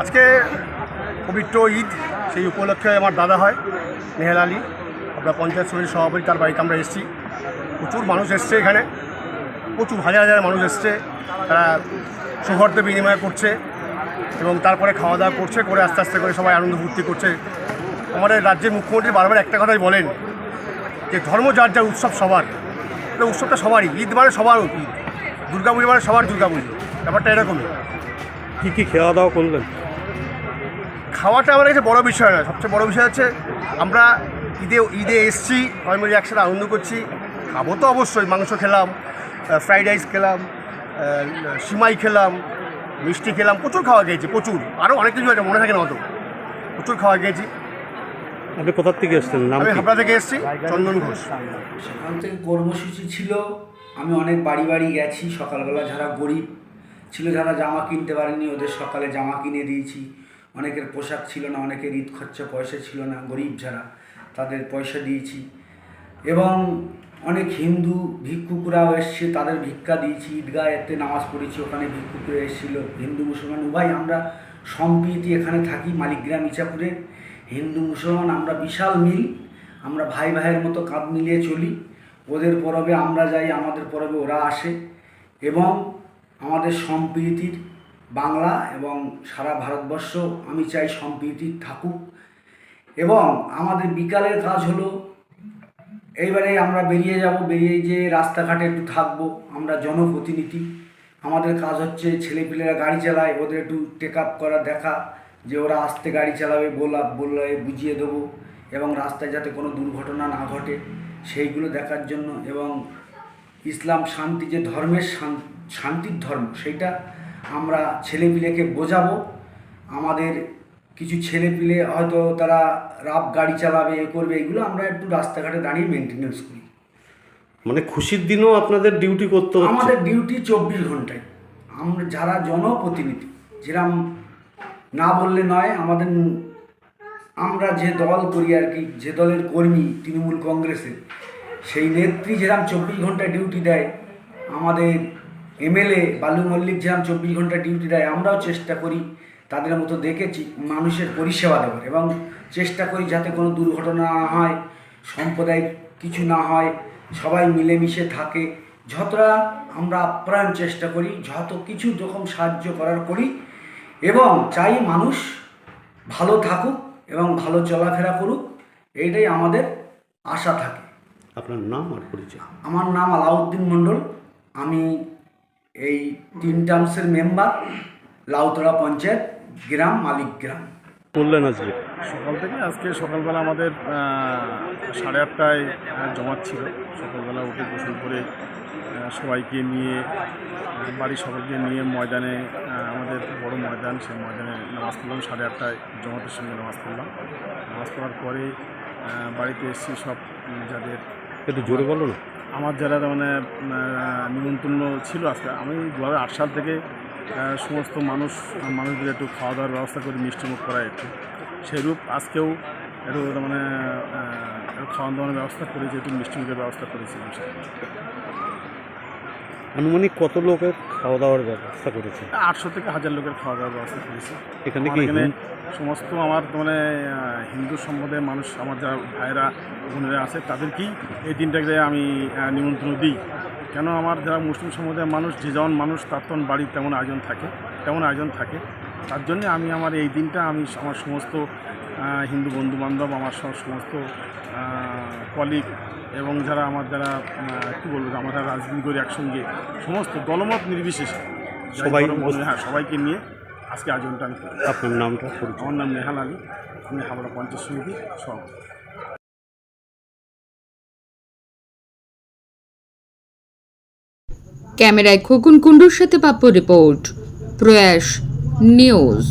আজকে পবিত্র ঈদ, সেই উপলক্ষে আমার দাদা হয় নেহেল আলী। আমরা পঞ্চায়েত সমিতির সভাপতি, তার বাড়িতে আমরা এসেছি। প্রচুর মানুষ এসছে এখানে। প্রচুর হাজার হাজার মানুষ এসছে। তারা সৌহার্দ্য বিনিময় করছে এবং তারপরে খাওয়া দাওয়া করছে, করে আস্তে আস্তে করে সবাই আনন্দ ফুর্তি করছে। আমাদের রাজ্যের মুখ্যমন্ত্রী বারবার একটা কথাই বলেন যে, ধর্ম যার যার উৎসব সবার। এটা উৎসবটা সবারই। ঈদ মানে সবার ঈদ। দুর্গা পুজো মানে সবার দুর্গা পুজো ব্যাপারটা এরকমই। কী কী খাওয়া দাওয়া করলেন? খাওয়াটা আমার কাছে বড় বিষয় নয় সবচেয়ে বড় বিষয় হচ্ছে আমরা ঈদে ঈদে এসছি সবাই মিলে একসাথে আনন্দ করছি। খাব তো অবশ্যই মাংস খেলাম ফ্রাইড রাইস খেলাম সিমাই খেলাম মিষ্টি খেলাম প্রচুর খাওয়া খেয়েছি প্রচুর। আরও অনেক কিছু আছে মনে থাকে না অত। প্রচুর খাওয়া খেয়েছি। আপনি কোথার থেকে এসছেন? আমি হাবড়া থেকে এসেছি চন্দন ঘোষ। সেখান থেকে কর্মসূচি ছিল আমি অনেক বাড়ি বাড়ি গেছি সকালবেলা যারা গরিব ছিল যারা জামা কিনতে পারেনি ওদের সকালে জামা কিনে দিয়েছি। অনেকের পোশাক ছিল না, অনেকের ঈদ খরচা, পয়সা ছিল না, গরিব যারা, তাদের পয়সা দিয়েছি। এবং অনেক হিন্দু ভিক্ষুকরাও এসছে, তাদের ভিক্ষা দিয়েছি। ঈদগাহ এতে নামাজ পড়েছি, ওখানে ভিক্ষুকরা এসেছিল, হিন্দু মুসলমান। উভয় আমরা সম্প্রীতি এখানে থাকি, মালিকগ্রাম ইচাপুরে হিন্দু মুসলমান, আমরা বিশাল মিল, আমরা ভাই ভাইয়ের মতো কাঁধ মিলিয়ে চলি। ওদের পরবে আমরা যাই, আমাদের পরবে ওরা আসে। এবং আমাদের সম্প্রীতির বাংলা এবং সারা ভারতবর্ষ আমি চাই সম্প্রীতি থাকুক। এবং আমাদের বিকালের কাজ হলো, এইবারে আমরা বেরিয়ে যাব, বেরিয়ে যে রাস্তাঘাটে একটু থাকব, আমরা জনপ্রতিনিধি। আমাদের কাজ হচ্ছে ছেলেপিলেরা গাড়ি চালায়, ওদের একটু টেক আপ করা, দেখা, যে ওরা আস্তে গাড়ি চালাবে, বলা, বললে বুঝিয়ে দেবো। এবং রাস্তায় যাতে কোনো দুর্ঘটনা না ঘটে, সেইগুলো দেখার জন্য। এবং ইসলাম শান্তি যে ধর্মের শান্তির ধর্ম, সেইটা আমরা ছেলেপিলেকে বোঝাবো। আমাদের কিছু ছেলেপিলে হয়তো তারা রাব গাড়ি চালাবে এ করবে এগুলো আমরা একটু রাস্তাঘাটে দাঁড়িয়ে মেনটেনেন্স করি। মানে খুশির দিনও আপনাদের ডিউটি করতে হচ্ছে? আমাদের ডিউটি চব্বিশ ঘন্টায়। আমরা যারা জনপ্রতিনিধি যেরাম না বললে নয় আমাদের আমরা যে দল করি আর কি যে দলের কর্মী তৃণমূল কংগ্রেসের সেই নেত্রী যেরাম চব্বিশ ঘণ্টা ডিউটি দেয় আমাদের এমএলএ বালু মল্লিক যেরাম চব্বিশ ঘণ্টা ডিউটি দেয় আমরাও চেষ্টা করি তাদের মতো দেখেছি মানুষের পরিষেবা দেওয়ার এবং চেষ্টা করি যাতে কোনো দুর্ঘটনা না হয় সাম্প্রদায়িক কিছু না হয় সবাই মিলেমিশে থাকে। যতটা আমরা আপ্রাণ চেষ্টা করি যত কিছু যখন সাহায্য করার করি এবং চাই মানুষ ভালো থাকুক এবং ভালো চলাফেরা করুক এইটাই আমাদের আশা থাকে। আপনার নাম আর পরিচয়? আমার নাম আলাউদ্দিন মণ্ডল আমি এই তিন টার্মসের মেম্বার লাউতলা পঞ্চায়েত গ্রাম মালিক গ্রাম। বললেন আজকে? সকাল থেকে আজকে সকালবেলা আমাদের সাড়ে আটটায় জমাত ছিল। সকালবেলা উঠে গোসল করে সবাইকে নিয়ে বাড়ির সকলকে নিয়ে ময়দানে আমাদের বড় ময়দান সেই ময়দানে নামাজ পড়লাম সাড়ে আটটায় জমাতের সঙ্গে নামাজ পড়লাম। নামাজ পড়ার পরে বাড়িতে এসেছি সব যাদের একটু জোরে বলো না। আমার যারা মানে নিমন্ত্রণ ছিল আজকে। আমি দু সাল থেকে সমস্ত মানুষ, মানুষদের একটু খাওয়া দাওয়ার ব্যবস্থা করি মিষ্টিমুখ করা একটু। সেরূপ আজকেও একটু মানে খাওয়ান দাওয়ানোর ব্যবস্থা করেছি, একটু মিষ্টিমুখের ব্যবস্থা করেছিলাম আনুমানিক কত লোকের খাওয়া দাওয়ার ব্যবস্থা করেছে? আটশো থেকে হাজার লোকের খাওয়া দাওয়ার ব্যবস্থা করেছি। এখানে কি সমস্ত আমার মানে হিন্দু সম্প্রদায়ের মানুষ আমার যারা ভাইরা বোনেরা আছে তাদেরকেই এই দিনটাকে আমি নিমন্ত্রণ দিই। কেন আমার যারা মুসলিম সম্প্রদায়ের মানুষ যে যেমন মানুষ তার তেমন বাড়ির তেমন আয়োজন থাকে তেমন আয়োজন থাকে। তার জন্যে আমি আমার এই দিনটা আমি আমার সমস্ত হিন্দু বন্ধু বান্ধব আমার সমস্ত কলিগ এবং যারা আমার যারা কী বলব আমরা যারা রাজনীতি করি একসঙ্গে সমস্ত দলমত নির্বিশেষে সবাই হ্যাঁ সবাইকে নিয়ে আজকে আয়োজনটা আমি করি। আপনার নামটা আমার নাম নেহাল আলী আমি হাবড়া পঞ্চায়েত সমিতির সভাপতি। ক্যামেরায় খোকন কুণ্ডুর সাথে পাপ্পু রিপোর্ট প্রয়াস নিউজ।